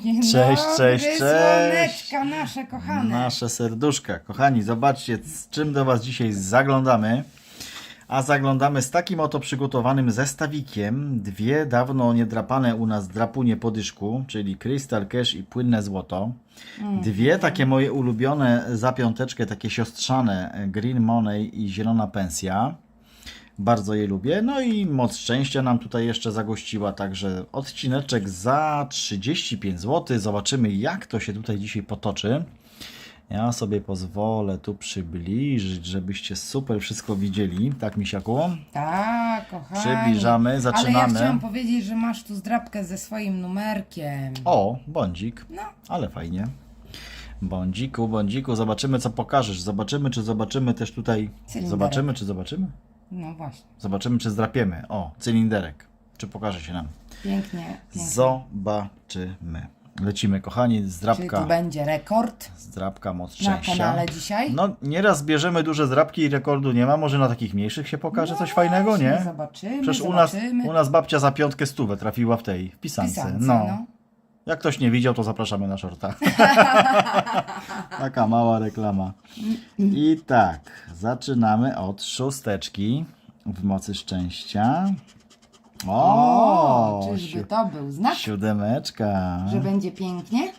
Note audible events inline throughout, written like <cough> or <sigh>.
Cześć, dobry, cześć, cześć. Nasze kochane. Nasze serduszka. Kochani, zobaczcie, z czym do Was dzisiaj zaglądamy. A zaglądamy z takim oto przygotowanym zestawikiem. Dwie dawno niedrapane u nas drapunie po dyszku, czyli Crystal Cash i płynne złoto. Dwie takie moje ulubione za piąteczkę, takie siostrzane Green Money i Zielona Pensja. Bardzo je lubię. No i moc szczęścia nam tutaj jeszcze zagościła, także odcineczek za 35 zł. Zobaczymy jak to się tutaj dzisiaj potoczy. Ja sobie pozwolę tu przybliżyć, żebyście super wszystko widzieli. Tak, misiaku? Tak, kochani. Przybliżamy, Ale ja zaczynamy. chciałam powiedzieć, że masz tu zdrabkę ze swoim numerkiem. O, bądzik. No, Ale fajnie. Bądziku, bądziku, zobaczymy co pokażesz. Zobaczymy, czy zobaczymy też tutaj. Cylinderek. Zobaczymy, czy zobaczymy? No właśnie. Zobaczymy, czy zdrapiemy. O, cylinderek. Czy pokaże się nam? Pięknie, pięknie. Zobaczymy. Lecimy, kochani, Czy tu zdrabka. będzie rekord Zdrabka moc na szczęścia. kanale dzisiaj? No, nieraz bierzemy duże zdrabki i rekordu nie ma. Może na takich mniejszych się pokaże No coś fajnego, nie? Zobaczymy, Przecież u nas, zobaczymy. u nas babcia za piątkę stówę trafiła w tej, w pisance. Pisance, no. no. Jak ktoś nie widział, to zapraszamy na shorta. <laughs> Taka mała reklama. I tak, zaczynamy od szósteczki w mocy szczęścia. O, O, czyżby to był znak, siódemeczka. że będzie pięknie?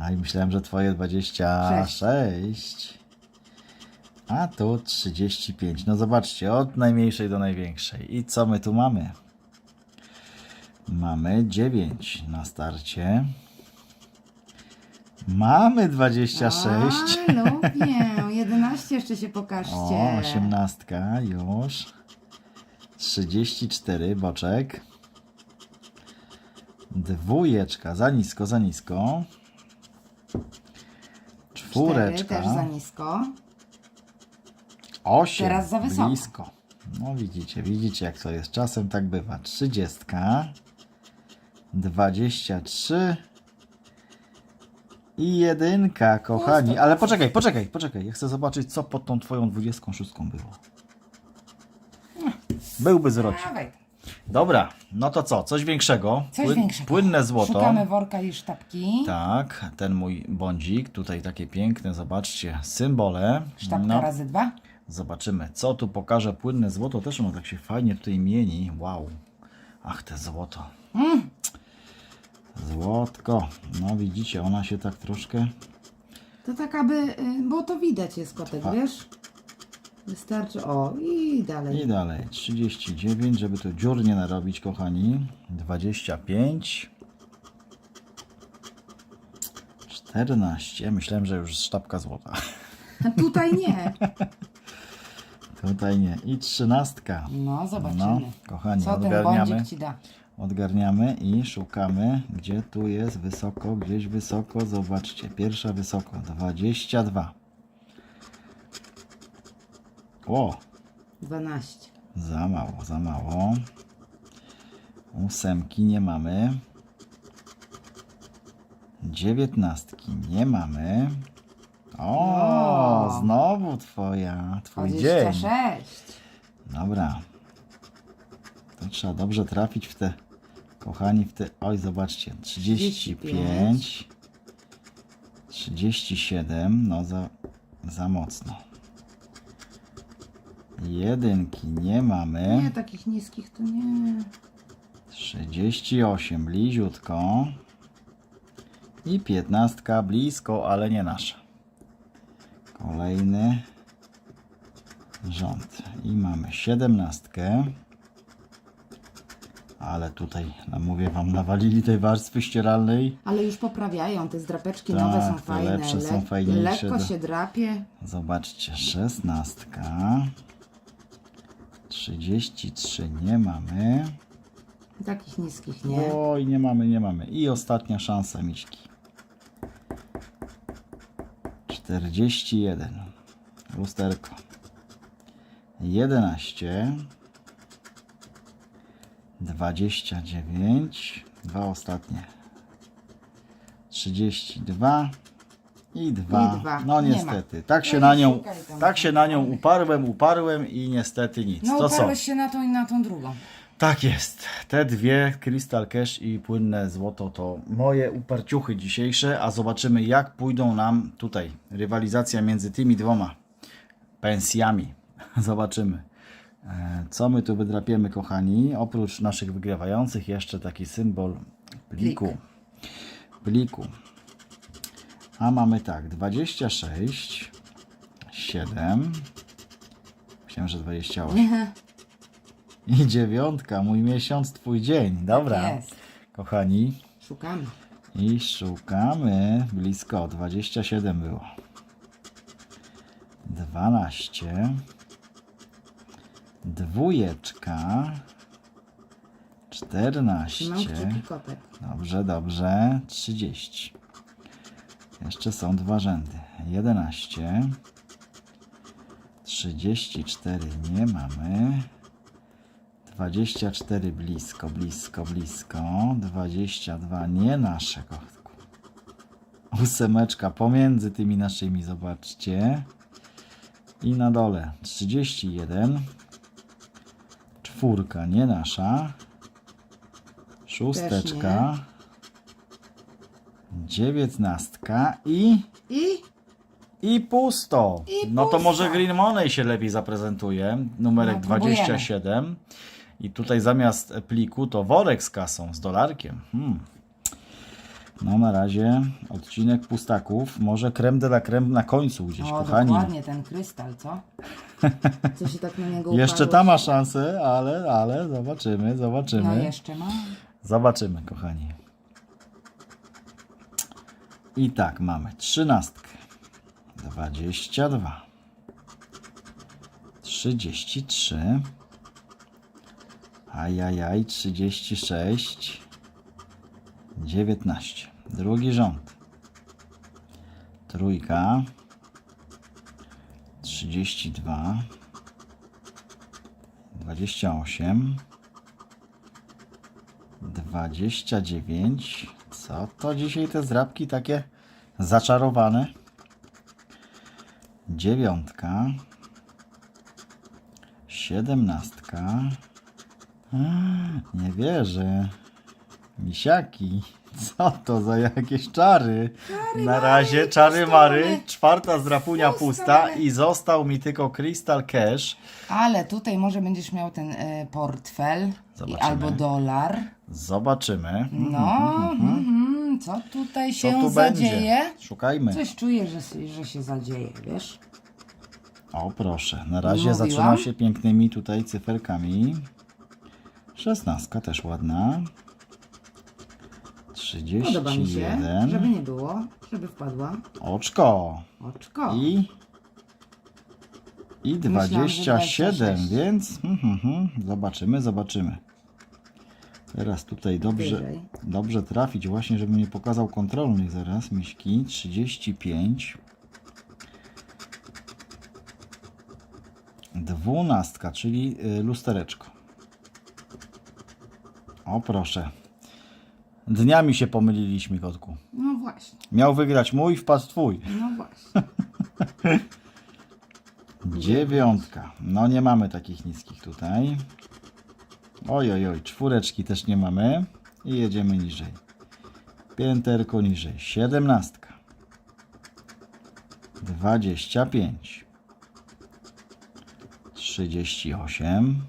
A i myślałem, że twoje 26. A tu 35. No zobaczcie, od najmniejszej do największej. I co my tu mamy? Mamy 9 na starcie. Mamy 26. A, lubię. 11 jeszcze się pokażcie. O, 18 już. 34 boczek. Dwójeczka, za nisko, za nisko. Cztery Czwóreczka. też za nisko. 8. Teraz za wysoko. Blisko. No widzicie, widzicie jak to jest. Czasem tak bywa. 30. 23. I jedynka, kochani. Ale poczekaj, poczekaj, poczekaj. Ja chcę zobaczyć, co pod tą twoją 26 było. Byłby zroci. Dawaj. Dobra, no to co? Coś większego. Coś Płyn- większego. Płynne złoto. Szukamy worka i sztabki. Tak, ten mój bądzik. Tutaj takie piękne, zobaczcie, symbole. Sztabka No. razy dwa. Zobaczymy, co tu pokaże płynne złoto. Też ono tak się fajnie tutaj mieni. Wow. Ach, te złoto. Mm. Złotko. No widzicie, ona się tak troszkę... To tak aby, y, bo to widać jest kotek, A. wiesz? Wystarczy, o i dalej. I dalej. 39, żeby tu dziur nie narobić, kochani. 25. 14. Myślałem, że już sztabka złota. Tutaj nie. <laughs> Tutaj nie. I 13. No, zobaczymy. No, kochani, Co ten bądzik ci da? Odgarniamy i szukamy, gdzie tu jest wysoko, gdzieś wysoko. Zobaczcie, pierwsza wysoko, 22. O, 12. za mało, za mało. Ósemki nie mamy. Dziewiętnastki nie mamy. O, O. znowu twoja, twój dzień. 26. Dobra. To trzeba dobrze trafić w te, kochani, w te, oj zobaczcie, 35, 37, no za, za mocno. Jedynki nie mamy, Nie, takich niskich to nie. 38 bliziutko i 15 blisko, ale nie nasza. Kolejny rząd i mamy 17. Ale tutaj, no mówię wam, nawalili tej warstwy ścieralnej. Ale już poprawiają, te zdrapeczki Tak, nowe są fajne. lepsze są fajniejsze Lekko do- się drapie. Zobaczcie, 16. 33 nie mamy. Takich niskich nie. Oj, nie mamy, nie mamy. I ostatnia szansa, miśki. 41. Lusterko. 11. 29. Dwa ostatnie. 32. I dwa. I dwa. No Nie niestety. Tak się No na i nią, szukaj tam. tak się na nią uparłem, uparłem i niestety nic. No to co? uparłeś się na tą i na tą drugą. Tak jest. Te dwie Crystal Cash i płynne złoto to moje uparciuchy dzisiejsze, a zobaczymy jak pójdą nam tutaj rywalizacja między tymi dwoma pensjami. <laughs> Zobaczymy. E, Co my tu wydrapiemy, kochani? Oprócz naszych wygrywających, jeszcze taki symbol pliku. Pliku. A mamy tak, 26, 7, myślałem, że 28. I dziewiątka, mój miesiąc, twój dzień. Dobra, jest. kochani. Szukamy. I szukamy blisko. 27 było. 12. Dwójeczka. 14. Trzymam kciuki kotek. Dobrze, dobrze. 30. Jeszcze są dwa rzędy. 11. 34 nie mamy. 24 blisko, blisko, blisko. 22 nie nasze kotku. Ósemeczka pomiędzy tymi naszymi, zobaczcie. I na dole 31. Czwórka nie nasza. Szósteczka. Dziewiętnastka i I i pusto. I no to pusto. może Green Money się lepiej zaprezentuje. Numerek No, próbujemy. 27. I tutaj zamiast pliku to worek z kasą, z dolarkiem. Hmm. No na razie odcinek pustaków. Może creme de la creme na końcu gdzieś, o, kochani. dokładnie ten krystal, co? Co się tak na niego <laughs> Jeszcze uparłeś? ta ma szansę, ale, ale zobaczymy, zobaczymy. No jeszcze ma. Zobaczymy, kochani. I tak, mamy trzynastkę, dwadzieścia dwa, trzydzieści trzy, ajajaj, trzydzieści sześć, dziewiętnaście. Drugi rząd. Trójka, trzydzieści dwa, dwadzieścia osiem. 29. Co to dzisiaj te zrabki takie zaczarowane? Dziewiątka. Siedemnastka. Nie wierzę. Misiaki. Co to za jakieś czary? Na razie czary mary. Czwarta zrapunia Pusta pusta mamy. i został mi tylko Crystal Cash. Ale tutaj może będziesz miał ten e, portfel i Zobaczymy. albo dolar. Zobaczymy. No, mhm, co tutaj Co się tu zadzieje? będzie? Szukajmy. Coś czuję, że, się- że się zadzieje, wiesz? O proszę, na razie Mówiłam? zaczyna się pięknymi tutaj cyferkami. Szesnastka też ładna. Podoba mi się, 31. żeby nie było, żeby wpadła. Oczko. Oczko. I i Myślałam, że 27, 26. więc hmm, hmm, hmm, zobaczymy, zobaczymy. Teraz tutaj dobrze, Wyżej. dobrze trafić, właśnie żeby mi pokazał kontrolnych zaraz. Miśki 35. Dwunastka, czyli y, lustereczko. O proszę. Dniami się pomyliliśmy, kotku. No właśnie, Miał wygrać mój, wpadł twój. no właśnie. <laughs> Dziewiątka. No nie mamy takich niskich tutaj. Oj, oj, oj, czwóreczki też nie mamy. I jedziemy niżej. Pięterko niżej. Siedemnastka. Dwadzieścia pięć. Trzydzieści osiem.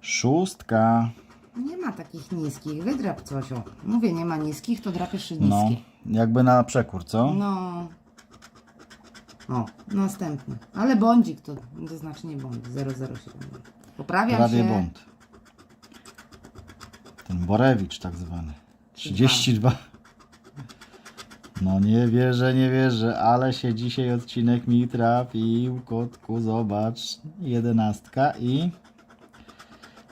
Szóstka. Ma takich niskich, wydrap coś o. Mówię, nie ma niskich, to drapiesz No, niskie. jakby na przekór, co? No. O, następny. Ale bądzik to, to znaczy nie bądź, 007. Poprawiam Prawie się. błąd. Ten Borewicz tak zwany. 32. No nie wierzę, nie wierzę, ale się dzisiaj odcinek mi trafił. Kotku, zobacz. Jedenastka i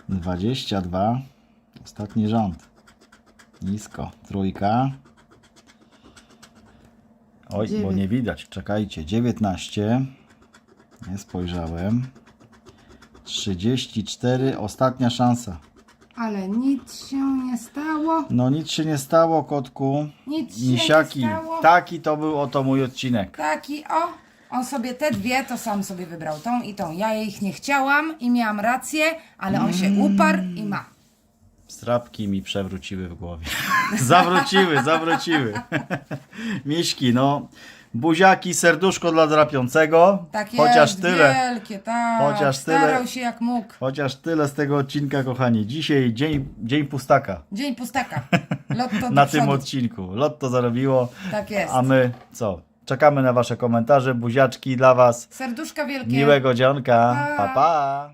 22. Ostatni rząd. Nisko. Trójka. Oj, bo Dziewię- nie widać. Czekajcie. 19. Nie spojrzałem. 34. Ostatnia szansa. Ale nic się nie stało. No nic się nie stało, kotku. Nic się Misiaki. nie stało. Taki to był oto mój odcinek. Taki o. On sobie te dwie, to sam sobie wybrał tą i tą. Ja ich nie chciałam i miałam rację, ale on się uparł i ma. Strapki mi przewróciły w głowie. <laughs> zawróciły, zawróciły. <laughs> Miśki, no. Buziaki, serduszko dla drapiącego. Tak jest, Chociaż tyle. wielkie, tak. Chociaż tyle. Starał się jak mógł. Chociaż tyle z tego odcinka, kochani. Dzisiaj dzień, dzień pustaka Dzień pustaka. <laughs> Lotto na tym odcinku. Lotto zarobiło. Tak jest. A my co? Czekamy na Wasze komentarze. Buziaczki dla Was. Serduszka wielkie. Miłego dzionka. Pa. Pa, pa.